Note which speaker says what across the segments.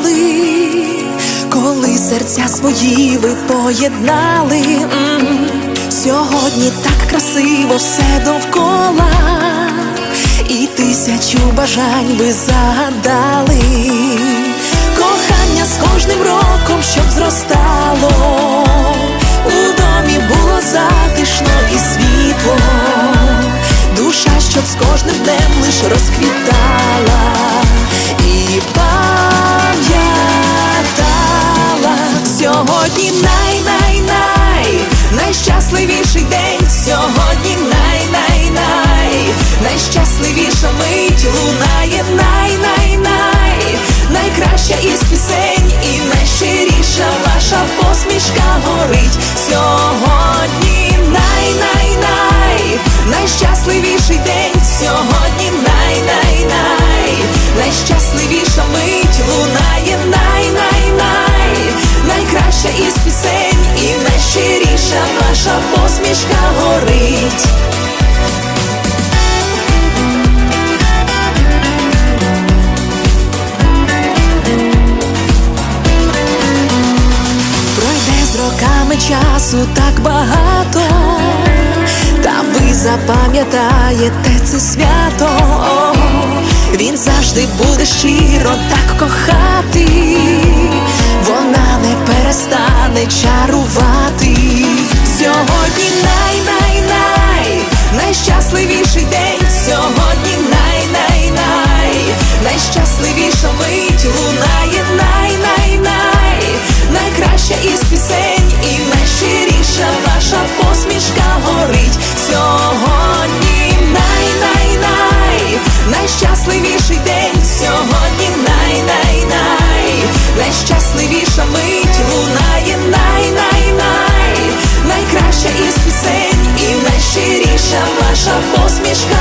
Speaker 1: ніколи, коли серця свої ви поєднали. Сьогодні так красиво все довкола, і тисячу бажань ви загадали. Кохання з кожним роком, щоб зростало, у домі було затишно і світло, душа, щоб з кожним днем лиш розквітала сьогодні най-най-най, найщасливіший день, сьогодні най-най-най, найщасливіша мить лунає най-най-най, найкраща із пісень і найщиріша ваша посмішка горить. Сьогодні най-най-най, роками часу так багато, та ви запам'ятаєте це свято. Він завжди буде щиро так кохати, вона не перестане чарувати. Сьогодні най-най-най, найщасливіший день, сьогодні най-най-най, найщасливіша мить лунає най-най-най, найкраща із пісень посмішка горить. Сьогодні най-най-най, найщасливіший день, сьогодні най-най-най, найщасливіша мить. Лунає най-най-най, найкраща із пісень. І найщиріша ваша посмішка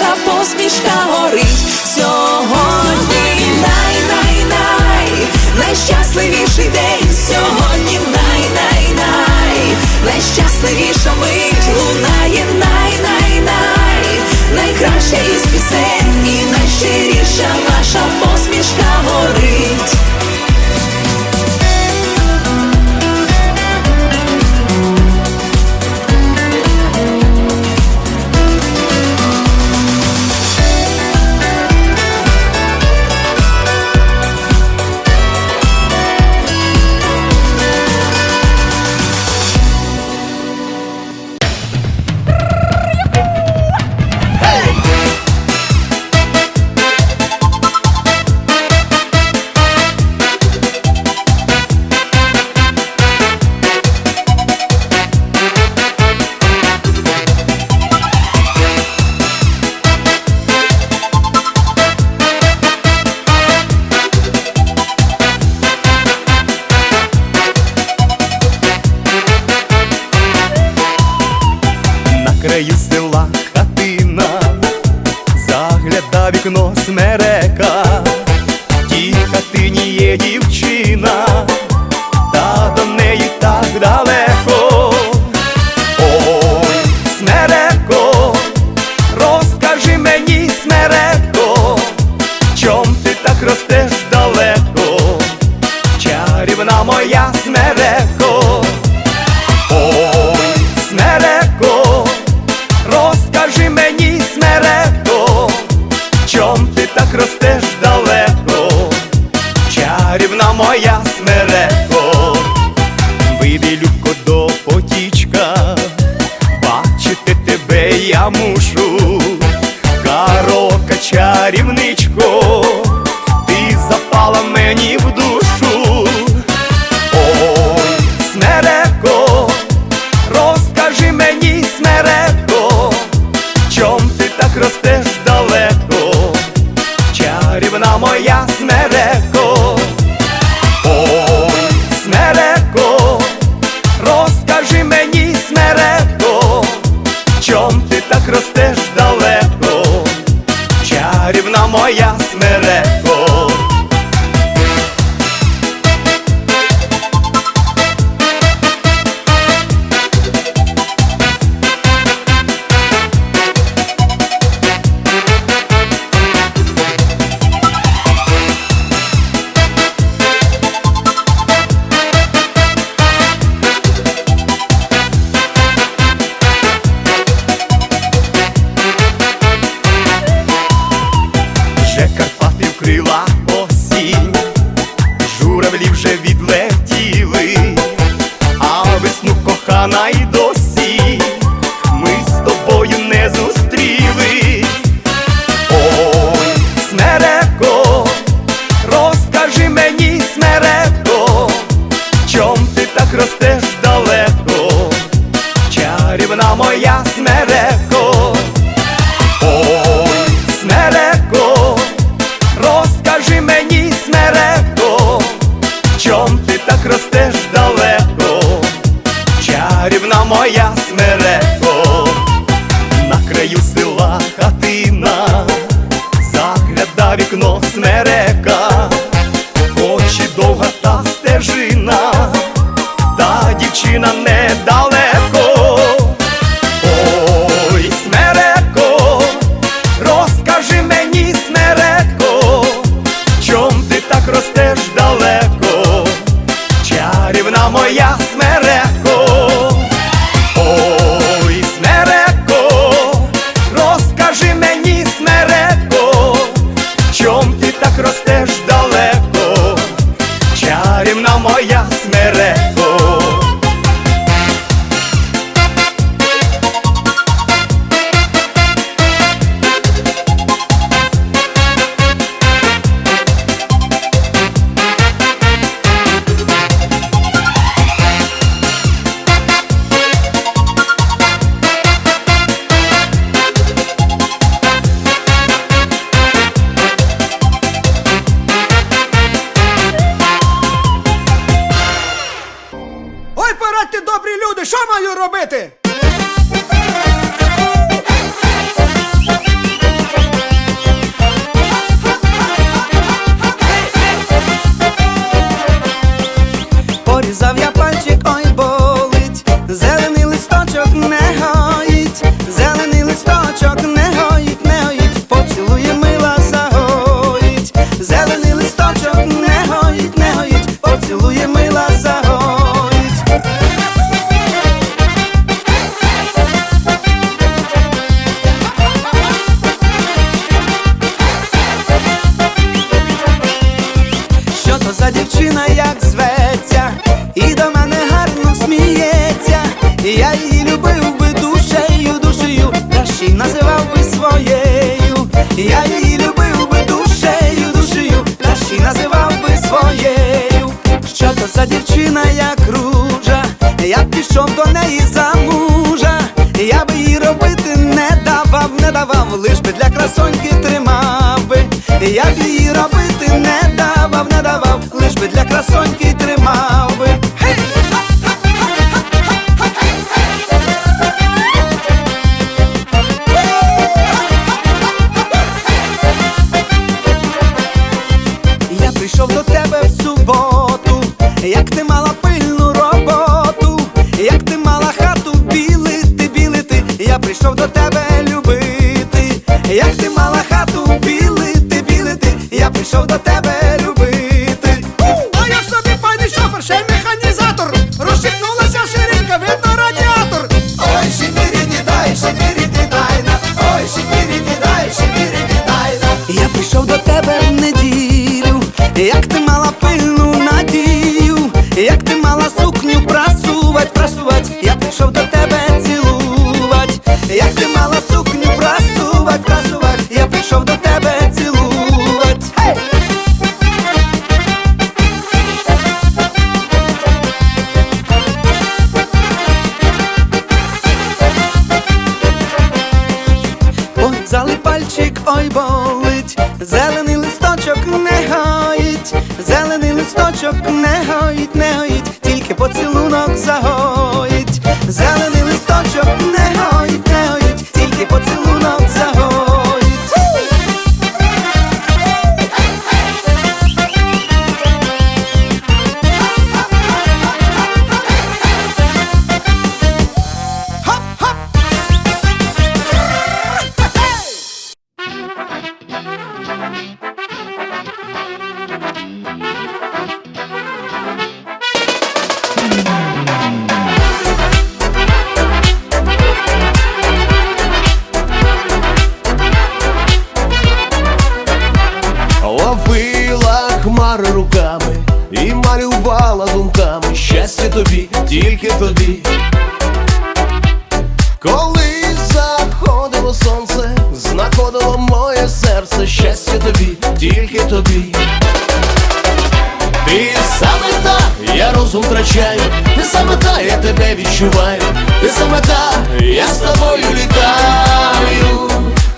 Speaker 1: ваша посмішка горить. Сьогодні най-най-най, найщасливіший день, сьогодні най-най-най,
Speaker 2: you mere ¡Vete! як ти мала хату білити, білити, я прийшов до тебе любити.
Speaker 3: А я собі файний шофер, ще й механізатор, розшипнулася ширинка, видно радіатор.
Speaker 2: Ой, шипіріді, дай, шипіріді, дайна, ой, шипіріді, дай, шипіріді, дайна. Я прийшов до тебе в неділю, як ти мала пильну надію, як ти мала сукню прасувати, прасувати, я прийшов до тебе. Зелений не гоїть, не гоїть, тільки поцілунок загоїть, зелений листочок не гоїть, не гоїть, тільки поцілунок загоїть.
Speaker 4: Ловила тобі. Коли заходило сонце, знаходило моє серце, щастя тобі, тільки тобі. Ти саме та, я розум втрачаю, ти саме та, я тебе відчуваю, ти саме та, я з тобою літаю,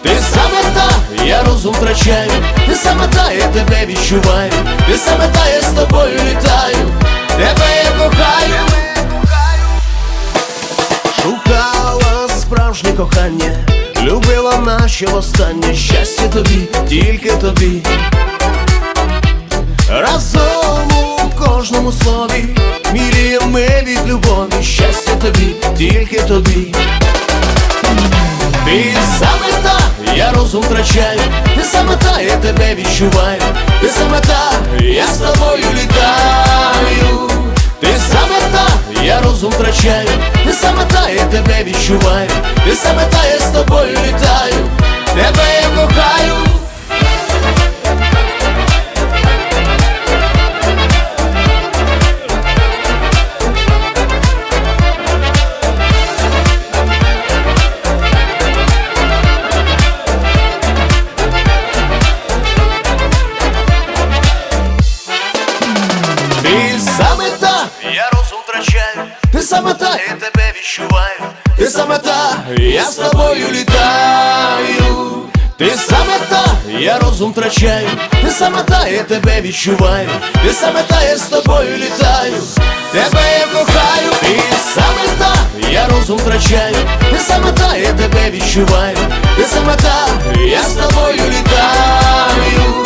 Speaker 4: ти саме та, я розум втрачаю, ти саме та, я тебе відчуваю, ти саме та, я з тобою літаю, любила наше останнє щастя тобі, тільки тобі. Разом у кожному слові міряємо ми від любові, щастя тобі, тільки тобі. Ти саме та, я розум втрачаю, ти саме та, я тебе відчуваю, ти саме та, я з тобою літаю, ти саме та, я розум втрачаю, ти саме та, я тебе відчуваю, ти саме та, я з тобою літаю, тебе я кохаю. я розум втрачаю, ти саме та, я тебе відчуваю, ти саме та, я з тобою літаю, тебе я кохаю, і саме та, я розум втрачаю, ти саме та, я тебе відчуваю, ти саме та, я з тобою літаю,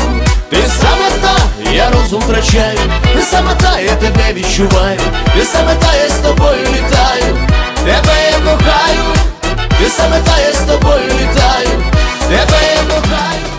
Speaker 4: ти саме та, я розум втрачаю, ти саме та, я тебе відчуваю, ти саме та, я з тобою літаю, тебе я кохаю, ти саме та, я з тобою літаю. Тебе я кохаю.